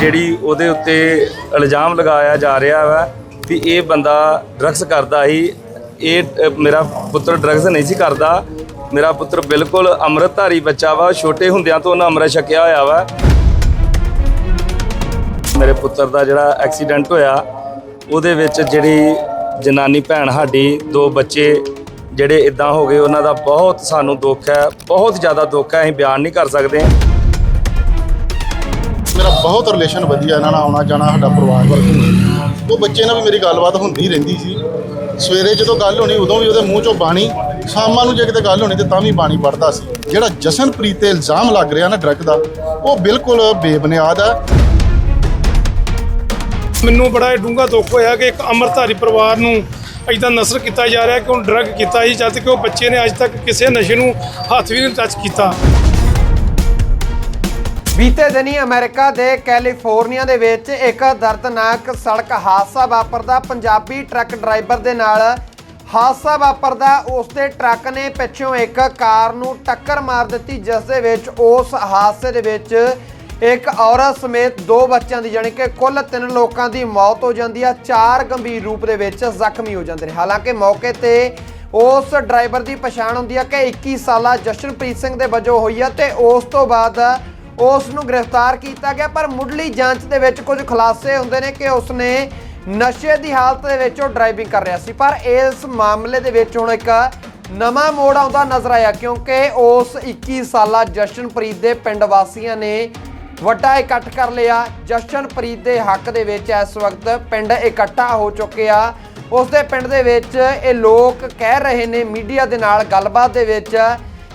ਜਿਹੜੀ ਉਹਦੇ ਉੱਤੇ ਇਲਜ਼ਾਮ ਲਗਾਇਆ ਜਾ ਰਿਹਾ ਵਾ ਵੀ ਇਹ ਬੰਦਾ ਡਰੱਗਸ ਕਰਦਾ ਸੀ, ਇਹ ਮੇਰਾ ਪੁੱਤਰ ਡਰੱਗਸ ਨਹੀਂ ਸੀ ਕਰਦਾ, ਮੇਰਾ ਪੁੱਤਰ ਬਿਲਕੁਲ ਅੰਮ੍ਰਿਤਧਾਰੀ ਬੱਚਾ ਵਾ, ਛੋਟੇ ਹੁੰਦਿਆਂ ਤੋਂ ਉਹਨਾਂ ਅੰਮ੍ਰਿਤ ਛਕਿਆ ਹੋਇਆ ਵਾ। ਮੇਰੇ ਪੁੱਤਰ ਦਾ ਜਿਹੜਾ ਐਕਸੀਡੈਂਟ ਹੋਇਆ, ਉਹਦੇ ਵਿੱਚ ਜਿਹੜੀ ਜਨਾਨੀ ਭੈਣ ਸਾਡੀ, ਦੋ ਬੱਚੇ ਜਿਹੜੇ ਇਦਾਂ ਹੋ ਗਏ, ਉਹਨਾਂ ਦਾ ਬਹੁਤ ਸਾਨੂੰ ਦੁੱਖ ਹੈ, ਬਹੁਤ ਜ਼ਿਆਦਾ ਦੁੱਖ ਹੈ, ਅਸੀਂ ਬਿਆਨ ਨਹੀਂ ਕਰ ਸਕਦੇ। ਮੇਰਾ ਬਹੁਤ ਰਿਲੇਸ਼ਨ ਵਧੀਆ ਇਹਨਾਂ ਨਾਲ ਆਉਣਾ ਜਾਣਾ ਸਾਡਾ ਪਰਿਵਾਰ ਵਰਗ ਉਹ ਬੱਚੇ ਨਾਲ ਵੀ ਮੇਰੀ ਗੱਲਬਾਤ ਹੁੰਦੀ ਰਹਿੰਦੀ ਸੀ। ਸਵੇਰੇ ਜਦੋਂ ਗੱਲ ਹੋਣੀ, ਉਦੋਂ ਵੀ ਉਹਦੇ ਮੂੰਹ ਚੋਂ ਬਾਣੀ, ਸ਼ਾਮਾਂ ਨੂੰ ਜੇ ਕਿਤੇ ਗੱਲ ਹੋਣੀ ਤੇ ਤਾਂ ਵੀ ਬਾਣੀ ਪੜਦਾ ਸੀ। ਜਿਹੜਾ ਜਸ਼ਨਪ੍ਰੀਤ ਤੇ ਇਲਜ਼ਾਮ ਲੱਗ ਰਿਹਾ ਨਾ ਡਰਗ ਦਾ, ਉਹ ਬਿਲਕੁਲ ਬੇਬੁਨਿਆਦ ਹੈ। ਮੈਨੂੰ ਬੜਾ ਡੂੰਘਾ ਦੁੱਖ ਹੋਇਆ ਕਿ ਇੱਕ ਅੰਮ੍ਰਿਤਧਾਰੀ ਪਰਿਵਾਰ ਨੂੰ ਇਦਾਂ ਨਸਰ ਕੀਤਾ ਜਾ ਰਿਹਾ ਕਿ ਉਹ ਡਰੱਗ ਕੀਤਾ ਸੀ, ਜਦ ਕਿ ਉਹ ਬੱਚੇ ਨੇ ਅੱਜ ਤੱਕ ਕਿਸੇ ਨਸ਼ੇ ਨੂੰ ਹੱਥ ਵੀ ਨਹੀਂ ਟੱਚ ਕੀਤਾ। ਬੀਤੇ ਦਿਨੀ ਅਮਰੀਕਾ ਦੇ ਕੈਲੀਫੋਰਨੀਆ ਦੇ ਵਿੱਚ ਇੱਕ ਦਰਦਨਾਕ ਸੜਕ ਹਾਦਸਾ ਵਾਪਰਦਾ ਪੰਜਾਬੀ ਟਰੱਕ ਡਰਾਈਵਰ ਦੇ ਨਾਲ। ਹਾਦਸਾ ਵਾਪਰਦਾ ਉਸ ਦੇ ਟਰੱਕ ਨੇ ਪਿੱਛੋਂ ਇੱਕ ਕਾਰ ਨੂੰ ਟੱਕਰ ਮਾਰ ਦਿੱਤੀ, ਜਿਸ ਦੇ ਵਿੱਚ ਉਸ ਹਾਦਸੇ ਦੇ ਵਿੱਚ ਇੱਕ ਔਰਤ ਸਮੇਤ ਦੋ ਬੱਚਿਆਂ ਦੀ ਜਾਣੀ ਕਿ ਕੁੱਲ ਤਿੰਨ ਲੋਕਾਂ ਦੀ ਮੌਤ ਹੋ ਜਾਂਦੀ ਆ। ਚਾਰ ਗੰਭੀਰ ਰੂਪ ਦੇ ਵਿੱਚ ਜ਼ਖਮੀ ਹੋ ਜਾਂਦੇ ਨੇ। ਹਾਲਾਂਕਿ ਮੌਕੇ ਤੇ ਉਸ ਡਰਾਈਵਰ ਦੀ ਪਛਾਣ ਹੁੰਦੀ ਆ ਕਿ 21 ਸਾਲਾ ਜਸ਼ਨਪ੍ਰੀਤ ਸਿੰਘ ਦੇ ਵਜੋਂ ਹੋਈ ਆ ਤੇ ਉਸ ਤੋਂ ਬਾਅਦ ਉਸ ਨੂੰ ਗ੍ਰਿਫਤਾਰ ਕੀਤਾ ਗਿਆ, ਪਰ ਮੁੱਢਲੀ ਜਾਂਚ ਦੇ ਵਿੱਚ ਕੁਝ ਖੁਲਾਸੇ ਹੁੰਦੇ ਨੇ ਕਿ ਉਸ ਨੇ ਨਸ਼ੇ ਦੀ ਹਾਲਤ ਦੇ ਵਿੱਚ ਉਹ ਡਰਾਈਵਿੰਗ ਕਰ ਰਿਹਾ ਸੀ। ਪਰ ਇਸ ਮਾਮਲੇ ਦੇ ਵਿੱਚ ਹੁਣ ਇੱਕ ਨਵਾਂ ਮੋੜ ਆਉਂਦਾ ਨਜ਼ਰ ਆਇਆ, ਕਿਉਂਕਿ ਉਸ 21 ਸਾਲਾ ਜਸ਼ਨਪ੍ਰੀਤ ਦੇ ਪਿੰਡ ਵਾਸੀਆਂ ਨੇ ਵੱਡਾ ਇਕੱਠ ਕਰ ਲਿਆ। ਜਸ਼ਨਪ੍ਰੀਤ ਦੇ ਹੱਕ ਦੇ ਵਿੱਚ ਇਸ ਵਕਤ ਪਿੰਡ ਇਕੱਠਾ ਹੋ ਚੁੱਕੇ ਆ। ਉਸ ਦੇ ਪਿੰਡ ਦੇ ਵਿੱਚ ਇਹ ਲੋਕ ਕਹਿ ਰਹੇ ਨੇ, ਮੀਡੀਆ ਦੇ ਨਾਲ ਗੱਲਬਾਤ ਦੇ ਵਿੱਚ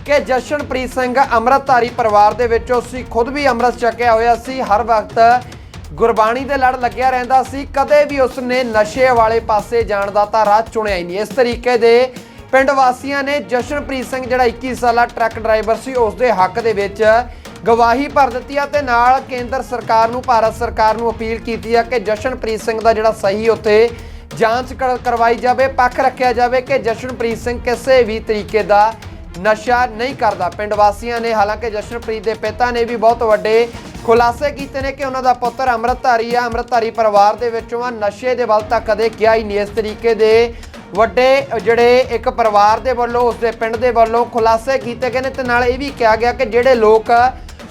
ਕਿ ਜਸ਼ਨਪ੍ਰੀਤ ਸਿੰਘ ਅੰਮ੍ਰਿਤਧਾਰੀ ਪਰਿਵਾਰ ਦੇ ਵਿੱਚੋਂ ਸੀ, ਖੁਦ ਵੀ ਅੰਮ੍ਰਿਤ ਛਕਿਆ ਹੋਇਆ ਸੀ। ਹਰ ਵਕਤ ਗੁਰਬਾਣੀ ਦੇ ਲੜ ਲੱਗਿਆ ਰਹਿੰਦਾ ਸੀ। ਕਦੇ ਵੀ ਉਸਨੇ ਨਸ਼ੇ ਵਾਲੇ ਪਾਸੇ ਜਾਣ ਦਾ ਤਾਂ ਰਾਹ ਚੁਣਿਆ ਹੀ ਨਹੀਂ। ਇਸ ਤਰੀਕੇ ਦੇ ਪਿੰਡ ਵਾਸੀਆਂ ਨੇ ਜਸ਼ਨਪ੍ਰੀਤ ਸਿੰਘ, ਜਿਹੜਾ 21 ਸਾਲਾ ਟਰੱਕ ਡਰਾਈਵਰ ਸੀ ਉਸ ਦੇ ਹੱਕ ਦੇ ਵਿੱਚ ਗਵਾਹੀ ਭਰ ਦਿੱਤੀ ਆ ਤੇ ਨਾਲ ਕੇਂਦਰ ਸਰਕਾਰ ਨੂੰ, ਭਾਰਤ ਸਰਕਾਰ ਨੂੰ ਅਪੀਲ ਕੀਤੀ ਆ ਕਿ ਜਸ਼ਨਪ੍ਰੀਤ ਸਿੰਘ ਦਾ ਜਿਹੜਾ ਸਹੀ ਉੱਥੇ ਜਾਂਚ ਕਰ- ਕਰਵਾਈ ਜਾਵੇ, ਪੱਖ ਰੱਖਿਆ ਜਾਵੇ ਕਿ ਜਸ਼ਨਪ੍ਰੀਤ ਸਿੰਘ ਕਿਸੇ ਵੀ ਤਰੀਕੇ ਦਾ ਨਸ਼ਾ ਨਹੀਂ ਕਰਦਾ। ਪਿੰਡ ਵਾਸੀਆਂ ਨੇ, ਹਾਲਾਂਕਿ ਜਸ਼ਨਪ੍ਰੀਤ ਦੇ ਪਿਤਾ ਨੇ ਵੀ ਬਹੁਤ ਵੱਡੇ ਖੁਲਾਸੇ ਕੀਤੇ ਨੇ ਕਿ ਉਹਨਾਂ ਦਾ ਪੁੱਤਰ ਅੰਮ੍ਰਿਤਧਾਰੀ ਆ। ਅੰਮ੍ਰਿਤਧਾਰੀ ਪਰਿਵਾਰ ਦੇ ਵਿੱਚੋਂ ਆ। ਨਸ਼ੇ ਦੇ ਵੱਲ ਤਾਂ ਕਦੇ ਗਿਆ ਹੀ ਨਹੀਂ ਇਸ ਤਰੀਕੇ ਦੇ। ਵੱਡੇ, ਜਿਹੜੇ ਇੱਕ ਪਰਿਵਾਰ ਦੇ ਵੱਲੋਂ, ਉਸਦੇ ਪਿੰਡ ਦੇ ਵੱਲੋਂ ਖੁਲਾਸੇ ਕੀਤੇ ਗਏ ਨੇ ਤੇ ਨਾਲ ਇਹ ਵੀ ਕਿਹਾ ਗਿਆ ਕਿ ਜਿਹੜੇ ਲੋਕ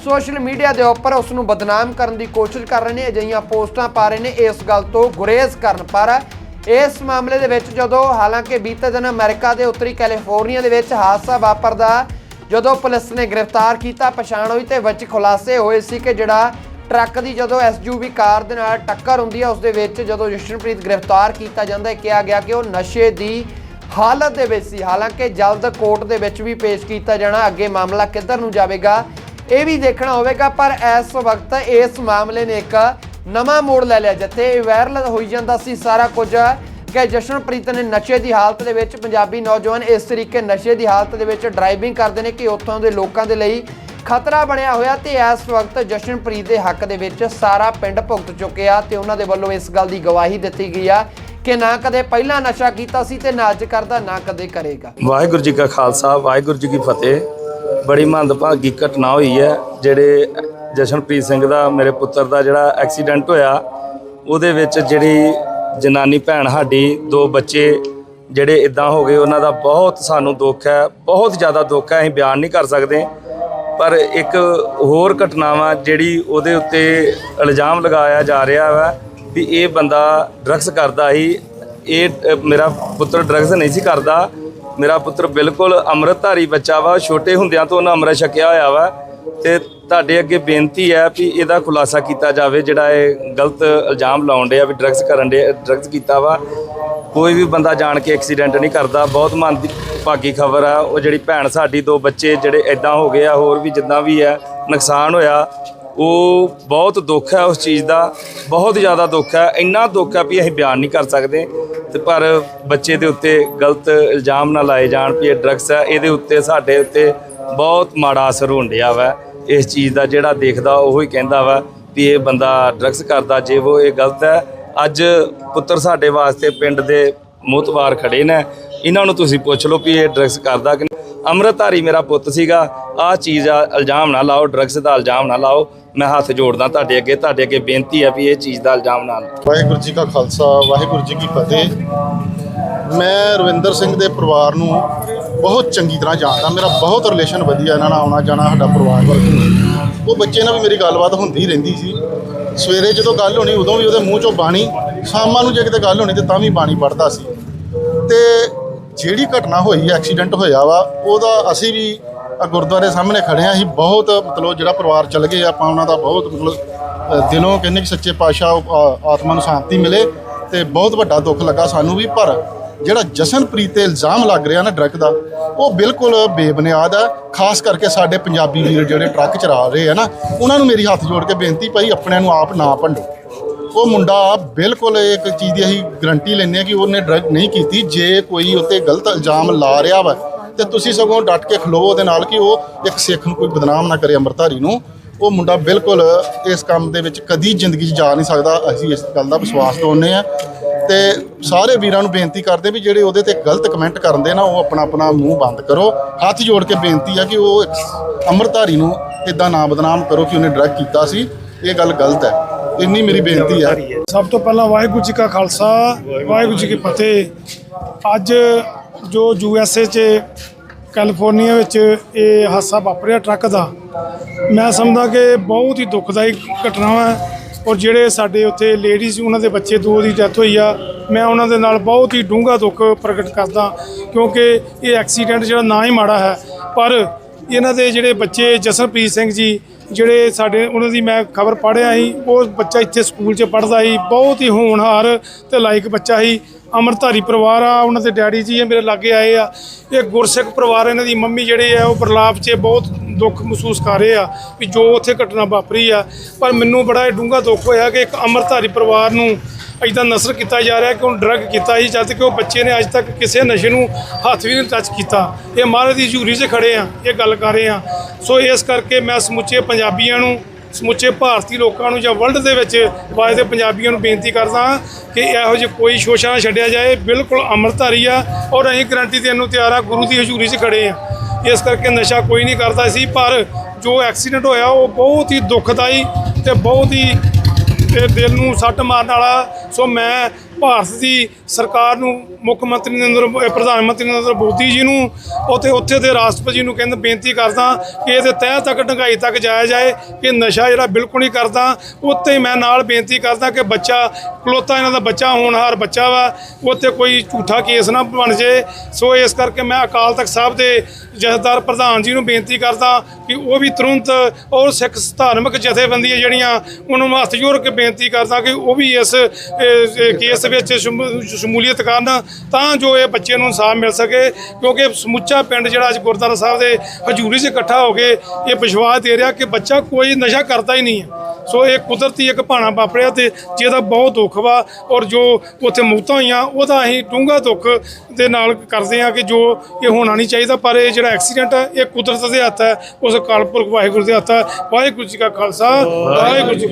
ਸੋਸ਼ਲ ਮੀਡੀਆ ਦੇ ਉੱਪਰ ਉਸ ਨੂੰ ਬਦਨਾਮ ਕਰਨ ਦੀ ਕੋਸ਼ਿਸ਼ ਕਰ ਰਹੇ ਨੇ, ਅਜਿਹੀਆਂ ਪੋਸਟਾਂ ਪਾ ਰਹੇ ਨੇ ਇਸ ਗੱਲ ਤੋਂ ਗੁਰੇਜ਼ ਕਰਨ। ਪਰ ਇਸ ਮਾਮਲੇ ਦੇ ਵਿੱਚ ਜਦੋਂ ਹਾਲਾਂਕਿ ਬੀਤੇ ਦਿਨ ਅਮਰੀਕਾ ਦੇ ਉੱਤਰੀ ਕੈਲੀਫੋਰਨੀਆ ਦੇ ਵਿੱਚ ਹਾਦਸਾ ਵਾਪਰਦਾ, ਜਦੋਂ ਪੁਲਿਸ ਨੇ ਗ੍ਰਿਫਤਾਰ ਕੀਤਾ, ਪਛਾਣ ਹੋਈ ਤੇ ਵਿੱਚ ਖੁਲਾਸੇ ਹੋਏ ਸੀ ਕਿ ਜਿਹੜਾ ਟਰੱਕ ਦੀ ਜਦੋਂ ਐਸਯੂਵੀ ਕਾਰ ਦੇ ਨਾਲ ਟੱਕਰ ਹੁੰਦੀ ਹੈ ਉਸ ਦੇ ਵਿੱਚ ਜਦੋਂ ਜਸ਼ਨਪ੍ਰੀਤ ਗ੍ਰਿਫਤਾਰ ਕੀਤਾ ਜਾਂਦਾ ਹੈ ਕਿਹਾ ਗਿਆ ਕਿ ਉਹ ਨਸ਼ੇ ਦੀ ਹਾਲਤ ਦੇ ਵਿੱਚ ਸੀ। ਹਾਲਾਂਕਿ ਜਲਦ ਕੋਰਟ ਦੇ ਵਿੱਚ ਵੀ ਪੇਸ਼ ਕੀਤਾ ਜਾਣਾ, ਅੱਗੇ ਮਾਮਲਾ ਕਿੱਧਰ ਨੂੰ ਜਾਵੇਗਾ, ਇਹ ਵੀ ਦੇਖਣਾ ਹੋਵੇਗਾ, ਪਰ ਇਸ ਵਕਤ ਇਸ ਮਾਮਲੇ ਨੇ ਇੱਕ ਨਵਾਂ ਮੋੜ ਲੈ ਲਿਆ ਜਿੱਥੇ ਇਹ ਵਾਇਰਲ ਹੋਈ ਜਾਂਦਾ ਸੀ, ਸਾਰਾ ਕੁਝ ਕਿ ਜਸ਼ਨਪ੍ਰੀਤ ਨੇ ਨਸ਼ੇ ਦੀ ਹਾਲਤ ਦੇ ਵਿੱਚ ਪੰਜਾਬੀ ਨੌਜਵਾਨ ਇਸ ਤਰੀਕੇ ਨਸ਼ੇ ਦੀ ਹਾਲਤ ਦੇ ਵਿੱਚ ਡਰਾਈਵਿੰਗ ਕਰਦੇ ਨੇ ਕਿ ਉੱਥੋਂ ਦੇ ਲੋਕਾਂ ਦੇ ਲਈ ਖਤਰਾ ਬਣਿਆ ਹੋਇਆ ਤੇ ਇਸ ਵਕਤ ਜਸ਼ਨਪ੍ਰੀਤ ਦੇ ਹੱਕ ਦੇ ਵਿੱਚ ਸਾਰਾ ਪਿੰਡ ਭੁਗਤ ਚੁੱਕਿਆ ਤੇ ਉਹਨਾਂ ਦੇ ਵੱਲੋਂ ਇਸ ਗੱਲ ਦੀ ਗਵਾਹੀ ਦਿੱਤੀ ਗਈ ਆ ਕਿ ਨਾ ਕਦੇ ਪਹਿਲਾਂ ਨਸ਼ਾ ਕੀਤਾ ਸੀ ਤੇ ਨਾ ਅੱਜ ਕਰਦਾ, ਨਾ ਕਦੇ ਕਰੇਗਾ। ਵਾਹਿਗੁਰੂ ਜੀ ਕਾ ਖਾਲਸਾ, ਵਾਹਿਗੁਰੂ ਜੀ ਕੀ ਫਤਿਹ। ਬੜੀ ਮੰਦਭਾਗੀ ਘਟਨਾ ਹੋਈ ਹੈ, ਜਿਹੜੇ ਜਸ਼ਨਪ੍ਰੀਤ ਸਿੰਘ ਦਾ, ਮੇਰੇ ਪੁੱਤਰ ਦਾ ਜਿਹੜਾ ਐਕਸੀਡੈਂਟ ਹੋਇਆ, ਉਹਦੇ ਵਿੱਚ ਜਿਹੜੀ ਜਨਾਨੀ ਭੈਣ ਸਾਡੀ, ਦੋ ਬੱਚੇ ਜਿਹੜੇ ਇਦਾਂ ਹੋ ਗਏ, ਉਹਨਾਂ ਦਾ ਬਹੁਤ ਸਾਨੂੰ ਦੁੱਖ ਹੈ, ਬਹੁਤ ਜ਼ਿਆਦਾ ਦੁੱਖ ਹੈ, ਅਸੀਂ ਬਿਆਨ ਨਹੀਂ ਕਰ ਸਕਦੇ। ਪਰ ਇੱਕ ਹੋਰ ਘਟਨਾਵਾ ਜਿਹੜੀ ਉਹਦੇ ਉੱਤੇ ਇਲਜ਼ਾਮ ਲਗਾਇਆ ਜਾ ਰਿਹਾ ਵਾ ਵੀ ਇਹ ਬੰਦਾ ਡਰੱਗਸ ਕਰਦਾ ਸੀ। ਇਹ ਮੇਰਾ ਪੁੱਤਰ ਡਰੱਗਸ ਨਹੀਂ ਸੀ ਕਰਦਾ। ਮੇਰਾ ਪੁੱਤਰ ਬਿਲਕੁਲ ਅੰਮ੍ਰਿਤਧਾਰੀ ਬੱਚਾ ਵਾ, ਛੋਟੇ ਹੁੰਦਿਆਂ ਤੋਂ ਉਹਨਾਂ ਅੰਮ੍ਰਿਤ ਛਕਿਆ ਹੋਇਆ ਵਾ। ਤੇ ਤੁਹਾਡੇ ਅੱਗੇ ਬੇਨਤੀ ਹੈ ਵੀ ਇਹਦਾ ਖੁਲਾਸਾ ਕੀਤਾ ਜਾਵੇ, ਜਿਹੜਾ ਇਹ ਗਲਤ ਇਲਜ਼ਾਮ ਲਾਉਣ ਡਿਆ ਵੀ ਡਰੱਗਸ ਕਰਨ ਦੇ ਡਰੱਗਸ ਕੀਤਾ ਵਾ। ਕੋਈ ਵੀ ਬੰਦਾ ਜਾਣ ਕੇ ਐਕਸੀਡੈਂਟ ਨਹੀਂ ਕਰਦਾ। ਬਹੁਤ ਮਨ ਦੀ ਭਾਗੀ ਖਬਰ ਆ। ਉਹ ਜਿਹੜੀ ਭੈਣ ਸਾਡੀ, ਦੋ ਬੱਚੇ ਜਿਹੜੇ ਐਦਾਂ ਹੋ ਗਏ ਆ, ਹੋਰ ਵੀ ਜਿੱਦਾਂ ਵੀ ਹੈ ਨੁਕਸਾਨ ਹੋਇਆ, ਉਹ ਬਹੁਤ ਦੁੱਖ ਹੈ ਉਸ ਚੀਜ਼ ਦਾ। ਬਹੁਤ ਜ਼ਿਆਦਾ ਦੁੱਖ ਹੈ ਇੰਨਾ ਦੁੱਖ ਹੈ ਵੀ ਅਸੀਂ ਬਿਆਨ ਨਹੀਂ ਕਰ ਸਕਦੇ। ਤੇ ਪਰ ਬੱਚੇ ਦੇ ਉੱਤੇ ਗਲਤ ਇਲਜ਼ਾਮ ਨਾ ਲਾਏ ਜਾਣ ਵੀ ਇਹ ਡਰੱਗਸ ਹੈ ਇਹਦੇ ਉੱਤੇ, ਸਾਡੇ ਉੱਤੇ ਬਹੁਤ ਮਾੜਾ ਅਸਰ ਹੋਣ ਡਿਆ ਵਾ। ਇਸ ਚੀਜ਼ ਦਾ ਜਿਹੜਾ ਦੇਖਦਾ, ਉਹ ਹੀ ਕਹਿੰਦਾ ਵਾ ਵੀ ਇਹ ਬੰਦਾ ਡਰੱਗਸ ਕਰਦਾ, ਜੇ ਉਹ ਇਹ ਗਲਤ ਹੈ। ਅੱਜ ਪੁੱਤਰ ਸਾਡੇ ਵਾਸਤੇ ਪਿੰਡ ਦੇ ਮੋਤਵਾਰ ਖੜੇ ਨੇ। ਇਹਨਾਂ ਨੂੰ ਤੁਸੀਂ ਪੁੱਛ ਲਓ ਵੀ ਇਹ ਡਰੱਗਸ ਕਰਦਾ ਕਿ ਨਹੀਂ। ਅੰਮ੍ਰਿਤਧਾਰੀ ਮੇਰਾ ਪੁੱਤ ਸੀਗਾ, ਆ ਚੀਜ਼ ਦਾ ਇਲਜ਼ਾਮ ਨਾ ਲਾਓ ਡਰੱਗਸ ਦਾ ਇਲਜ਼ਾਮ ਨਾ ਲਾਓ। ਮੈਂ ਹੱਥ ਜੋੜਦਾ ਤੁਹਾਡੇ ਅੱਗੇ ਤੁਹਾਡੇ ਅੱਗੇ ਬੇਨਤੀ ਹੈ ਵੀ ਇਹ ਚੀਜ਼ ਦਾ ਇਲਜ਼ਾਮ ਨਾ ਲਾਓ। ਵਾਹਿਗੁਰੂ ਜੀ ਕਾ ਖਾਲਸਾ, ਵਾਹਿਗੁਰੂ ਜੀ ਕੀ ਫਤਿਹ। ਮੈਂ ਰਵਿੰਦਰ ਸਿੰਘ ਦੇ ਪਰਿਵਾਰ ਨੂੰ ਬਹੁਤ ਚੰਗੀ ਤਰ੍ਹਾਂ ਜਾਣਦਾ, ਮੇਰਾ ਬਹੁਤ ਰਿਲੇਸ਼ਨ ਵਧੀਆ ਇਹਨਾਂ ਨਾਲ ਆਉਣਾ ਜਾਣਾ, ਸਾਡਾ ਪਰਿਵਾਰ ਵਰਗਾ। ਉਹ ਬੱਚੇ ਨਾਲ ਵੀ ਮੇਰੀ ਗੱਲਬਾਤ ਹੁੰਦੀ ਰਹਿੰਦੀ ਸੀ। ਸਵੇਰੇ ਜਦੋਂ ਗੱਲ ਹੋਣੀ, ਉਦੋਂ ਵੀ ਉਹਦੇ ਮੂੰਹ ਚੋਂ ਬਾਣੀ, ਸ਼ਾਮਾਂ ਨੂੰ ਜੇ ਕਿਤੇ ਗੱਲ ਹੋਣੀ ਤੇ ਤਾਂ ਵੀ ਬਾਣੀ ਪੜਦਾ ਸੀ। ਤੇ ਜਿਹੜੀ ਘਟਨਾ ਹੋਈ ਐਕਸੀਡੈਂਟ ਹੋਇਆ ਵਾ, ਉਹਦਾ ਅਸੀਂ ਵੀ ਗੁਰਦੁਆਰੇ ਸਾਹਮਣੇ ਖੜੇ ਆ ਅਸੀਂ ਬਹੁਤ ਮਤਲਬ ਜਿਹੜਾ ਪਰਿਵਾਰ ਚੱਲ ਗਏ, ਆਪਾਂ ਉਹਨਾਂ ਦਾ ਬਹੁਤ ਮਤਲਬ ਦਿਲੋਂ ਕਹਿੰਦੇ ਕਿ ਸੱਚੇ ਪਾਤਸ਼ਾਹ ਆਤਮਾ ਨੂੰ ਸ਼ਾਂਤੀ ਮਿਲੇ ਤੇ ਬਹੁਤ ਵੱਡਾ ਦੁੱਖ ਲੱਗਾ ਸਾਨੂੰ ਵੀ, ਪਰ ਜਿਹੜਾ ਜਸ਼ਨਪ੍ਰੀਤ ਤੇ ਇਲਜ਼ਾਮ ਲੱਗ ਰਿਹਾ ਨਾ ਡਰੱਗ ਦਾ, ਉਹ ਬਿਲਕੁਲ ਬੇਬੁਨਿਆਦ ਹੈ। ਖਾਸ ਕਰਕੇ ਸਾਡੇ ਪੰਜਾਬੀ ਵੀਰ ਜਿਹੜੇ ਟਰੱਕ ਚਲਾ ਰਹੇ ਆ ਨਾ, ਉਹਨਾਂ ਨੂੰ ਮੇਰੀ ਹੱਥ ਜੋੜ ਕੇ ਬੇਨਤੀ ਭਾਈ, ਆਪਣਿਆਂ ਨੂੰ ਆਪ ਨਾ ਭੰਡੋ। ਉਹ ਮੁੰਡਾ ਬਿਲਕੁਲ ਇੱਕ ਚੀਜ਼ ਦੀ ਅਸੀਂ ਗਰੰਟੀ ਲੈਂਦੇ ਹਾਂ ਕਿ ਉਹਨੇ ਡਰੱਗ ਨਹੀਂ ਕੀਤੀ। ਜੇ ਕੋਈ ਉੱਤੇ ਗਲਤ ਇਲਜ਼ਾਮ ਲਾ ਰਿਹਾ ਵਾ, ਤੇ ਤੁਸੀਂ ਸਗੋਂ ਡਟ ਕੇ ਖਲੋ ਉਹਦੇ ਨਾਲ ਕਿ ਉਹ ਇੱਕ ਸਿੱਖ ਨੂੰ ਕੋਈ ਬਦਨਾਮ ਨਾ ਕਰੇ ਅੰਮ੍ਰਿਤਧਾਰੀ ਨੂੰ। ਉਹ ਮੁੰਡਾ ਬਿਲਕੁਲ ਇਸ ਕੰਮ ਦੇ ਵਿੱਚ ਕਦੀ ਜ਼ਿੰਦਗੀ 'ਚ ਜਾ ਨਹੀਂ ਸਕਦਾ। ਅਸੀਂ ਇਸ ਗੱਲ ਦਾ ਵਿਸ਼ਵਾਸ ਦਵਾਉਂਦੇ ਆ ਤੇ ਸਾਰੇ ਵੀਰਾਂ ਨੂੰ ਬੇਨਤੀ ਕਰਦੇ ਵੀ ਜਿਹੜੇ ਉਹਦੇ ਤੇ ਗਲਤ ਕਮੈਂਟ ਕਰਦੇ ਨਾ, ਉਹ ਆਪਣਾ ਆਪਣਾ ਮੂੰਹ ਬੰਦ ਕਰੋ। ਹੱਥ ਜੋੜ ਕੇ ਬੇਨਤੀ ਆ ਕਿ ਉਹ ਇੱਕ ਅੰਮ੍ਰਿਤਧਾਰੀ ਨੂੰ ਇਦਾਂ ਨਾ ਬਦਨਾਮ ਕਰੋ ਕਿ ਉਹਨੇ ਡਰੱਗ ਕੀਤਾ ਸੀ। ਇਹ ਗੱਲ ਗਲਤ ਹੈ। ਇੰਨੀ ਮੇਰੀ ਬੇਨਤੀ ਆ। ਸਭ ਤੋਂ ਪਹਿਲਾਂ ਵਾਹਿਗੁਰੂ ਜੀ ਕਾ ਖਾਲਸਾ, ਵਾਹਿਗੁਰੂ ਜੀ ਕੀ ਫਤਿਹ। ਅੱਜ ਜੋ ਯੂ ਐਸ ਏ 'ਚ, ਕੈਲੀਫੋਰਨੀਆ ਵਿੱਚ ਇਹ ਹਾਦਸਾ ਵਾਪਰਿਆ ਟਰੱਕ ਦਾ, ਮੈਂ ਸਮਝਦਾ ਕਿ ਬਹੁਤ ਹੀ ਦੁਖਦਾਈ ਘਟਨਾ ਹੈ। ਔਰ ਜਿਹੜੇ ਸਾਡੇ ਉੱਥੇ ਲੇਡੀਜ਼ ਉਹਨਾਂ ਦੇ ਬੱਚੇ, ਦੋ ਦੀ ਡੈਥ ਹੋਈ ਆ, ਮੈਂ ਉਹਨਾਂ ਦੇ ਨਾਲ ਬਹੁਤ ਹੀ ਡੂੰਘਾ ਦੁੱਖ ਪ੍ਰਗਟ ਕਰਦਾ, ਕਿਉਂਕਿ ਇਹ ਐਕਸੀਡੈਂਟ ਜਿਹੜਾ ਨਾ ਹੀ ਮਾੜਾ ਹੈ। ਪਰ ਇਹਨਾਂ ਦੇ ਜਿਹੜੇ ਬੱਚੇ ਜਸਨਪ੍ਰੀਤ ਸਿੰਘ ਜੀ, ਜਿਹੜੇ ਸਾਡੇ, ਉਹਨਾਂ ਦੀ ਮੈਂ ਖਬਰ ਪੜ੍ਹਿਆ ਸੀ, ਉਹ ਬੱਚਾ ਇੱਥੇ ਸਕੂਲ 'ਚ ਪੜ੍ਹਦਾ ਸੀ, ਬਹੁਤ ਹੀ ਹੋਣਹਾਰ ਤੇ ਲਾਇਕ ਬੱਚਾ ਸੀ ਅਮਰਧਾਰੀ ਪਰਿਵਾਰ ਆ, ਉਹਨਾਂ ਦੇ ਡੈਡੀ ਜੀ ਇਹ ਮੇਰੇ ਲਾਗੇ ਆਏ ਆ। ਇਹ ਗੁਰਸਿੱਖ ਪਰਿਵਾਰ ਇਹਨਾਂ ਦੀ ਮੰਮੀ ਜਿਹੜੇ ਆ, ਉਹ ਬਰਲਾਪ 'ਚ ਬਹੁਤ ਦੁੱਖ ਮਹਿਸੂਸ ਕਰ ਰਹੇ ਆ ਵੀ ਜੋ ਉੱਥੇ ਘਟਨਾ ਵਾਪਰੀ ਆ, ਪਰ ਮੈਨੂੰ ਬੜਾ ਇਹ ਡੂੰਘਾ ਦੁੱਖ ਹੋਇਆ ਕਿ ਇੱਕ ਅਮਰਧਾਰੀ ਪਰਿਵਾਰ ਨੂੰ ਇਦਾਂ ਨਸਰ ਕੀਤਾ ਜਾ ਰਿਹਾ ਕਿ ਉਹ ਡਰੱਗ ਕੀਤਾ ਸੀ, ਜਦ ਕਿ ਉਹ ਬੱਚੇ ਨੇ ਅੱਜ ਤੱਕ ਕਿਸੇ ਨਸ਼ੇ ਨੂੰ ਹੱਥ ਵੀ ਨਹੀਂ ਟੱਚ ਕੀਤਾ। ਇਹ ਮਹਾਰਾਜ ਦੀ ਹਜ਼ੂਰੀ 'ਚ ਖੜੇ ਆ, ਇਹ ਗੱਲ ਕਰ ਰਹੇ ਆ। ਸੋ ਇਸ ਕਰਕੇ ਮੈਂ ਸਮੁੱਚੇ ਪੰਜਾਬੀਆਂ ਨੂੰ, ਸਮੁੱਚੇ ਭਾਰਤੀ ਲੋਕਾਂ ਨੂੰ ਜਾਂ ਵਰਲਡ ਦੇ ਵਿੱਚ ਵਾਜਦੇ ਪੰਜਾਬੀਆਂ ਨੂੰ ਬੇਨਤੀ ਕਰਦਾ ਹਾਂ ਕਿ ਇਹੋ ਜਿਹੇ ਕੋਈ ਸ਼ੋਸ਼ਾ ਨਾ ਛੱਡਿਆ ਜਾਏ। ਬਿਲਕੁਲ ਅੰਮ੍ਰਿਤਧਾਰੀ ਆ ਔਰ ਅਸੀਂ ਗਰੰਟੀ ਦੇਣ ਨੂੰ ਤਿਆਰ ਆ, ਗੁਰੂ ਦੀ ਹਜ਼ੂਰੀ 'ਚ ਖੜੇ ਆ। ਇਸ ਕਰਕੇ ਨਸ਼ਾ ਕੋਈ ਨਹੀਂ ਕਰਦਾ ਸੀ, ਪਰ ਜੋ ਐਕਸੀਡੈਂਟ ਹੋਇਆ ਉਹ ਬਹੁਤ ਹੀ ਦੁਖਦਾਈ ਤੇ ਬਹੁਤ ਹੀ ਤੇ ਦਿਲ ਨੂੰ ਸੱਟ ਮਾਰਨ ਵਾਲਾ। ਸੋ ਮੈਂ ਭਾਰਤ ਦੀ ਸਰਕਾਰ ਨੂੰ, ਮੁੱਖ ਮੰਤਰੀ ਨਰਿੰਦਰ ਪ੍ਰਧਾਨ ਮੰਤਰੀ ਨਰਿੰਦਰ ਮੋਦੀ ਜੀ ਨੂੰ, ਉੱਥੇ ਉੱਥੇ ਦੇ ਰਾਸ਼ਟਰਪਤੀ ਨੂੰ ਕਹਿੰਦਾ, ਬੇਨਤੀ ਕਰਦਾ ਕਿ ਇਹਦੇ ਤਹਿ ਤੱਕ ਢੰਗਾਈ ਤੱਕ ਜਾਇਆ ਜਾਏ ਕਿ ਨਸ਼ਾ ਜਿਹੜਾ ਬਿਲਕੁਲ ਨਹੀਂ ਕਰਦਾ। ਉੱਥੇ ਮੈਂ ਨਾਲ ਬੇਨਤੀ ਕਰਦਾ ਕਿ ਬੱਚਾ ਕਲੋਤਾ ਇਹਨਾਂ ਦਾ ਬੱਚਾ, ਹੋਣਹਾਰ ਬੱਚਾ ਵਾ, ਉੱਥੇ ਕੋਈ ਝੂਠਾ ਕੇਸ ਨਾ ਬਣ ਜੇ ਸੋ ਇਸ ਕਰਕੇ ਮੈਂ ਅਕਾਲ ਤਖਤ ਸਾਹਿਬ ਦੇ ਜਥੇਦਾਰ ਪ੍ਰਧਾਨ ਜੀ ਨੂੰ ਬੇਨਤੀ ਕਰਦਾ ਕਿ ਉਹ ਵੀ ਤੁਰੰਤ ਔਰ ਸਿੱਖ ਧਾਰਮਿਕ ਜਥੇਬੰਦੀਆਂ ਜਿਹੜੀਆਂ, ਉਹਨਾਂ ਨੂੰ ਹੱਥ ਜੋੜ ਕੇ ਬੇਨਤੀ ਕਰਦਾ ਕਿ ਉਹ ਵੀ ਇਸ ਕੇਸ ਵਿੱਚ ਸ਼ਮੂ- ਸ਼ਮੂਲੀਅਤ ਕਰਨ ਤਾਂ ਜੋ ਇਹ ਬੱਚੇ ਨੂੰ ਇਨਸਾਫ ਮਿਲ ਸਕੇ। ਕਿਉਂਕਿ ਸਮੁੱਚਾ ਪਿੰਡ ਜਿਹੜਾ ਅੱਜ ਗੁਰਦੁਆਰਾ ਸਾਹਿਬ ਦੇ ਹਜ਼ੂਰੀ 'ਚ ਇਕੱਠਾ ਹੋ ਕੇ ਇਹ ਵਿਸ਼ਵਾਸ ਦੇ ਰਿਹਾ ਕਿ ਬੱਚਾ ਕੋਈ ਨਸ਼ਾ ਕਰਦਾ ਹੀ ਨਹੀਂ ਹੈ। ਸੋ ਇਹ ਕੁਦਰਤੀ ਇੱਕ ਭਾਣਾ ਵਾਪਰਿਆ ਤੇ ਜਿਹਦਾ ਬਹੁਤ ਦੁੱਖ ਵਾ ਔਰ ਜੋ ਉੱਥੇ ਮੌਤਾਂ ਹੋਈਆਂ, ਉਹਦਾ ਅਸੀਂ ਡੂੰਘਾ ਦੁੱਖ ਦੇ ਨਾਲ ਕਰਦੇ ਹਾਂ ਕਿ ਜੋ ਇਹ ਹੋਣਾ ਨਹੀਂ ਚਾਹੀਦਾ, ਪਰ ਇਹ ਜਿਹੜਾ ਐਕਸੀਡੈਂਟ ਇਹ ਕੁਦਰਤ ਦੇ ਹੱਥ ਹੈ ਉਸ ਕਾਲਪੁਰਖ ਵਾਹਿਗੁਰੂ ਦੇ ਹੱਥ ਹੈ। ਵਾਹਿਗੁਰੂ ਜੀ ਕਾ ਖਾਲਸਾ ਵਾਹਿਗੁਰੂ ਜੀ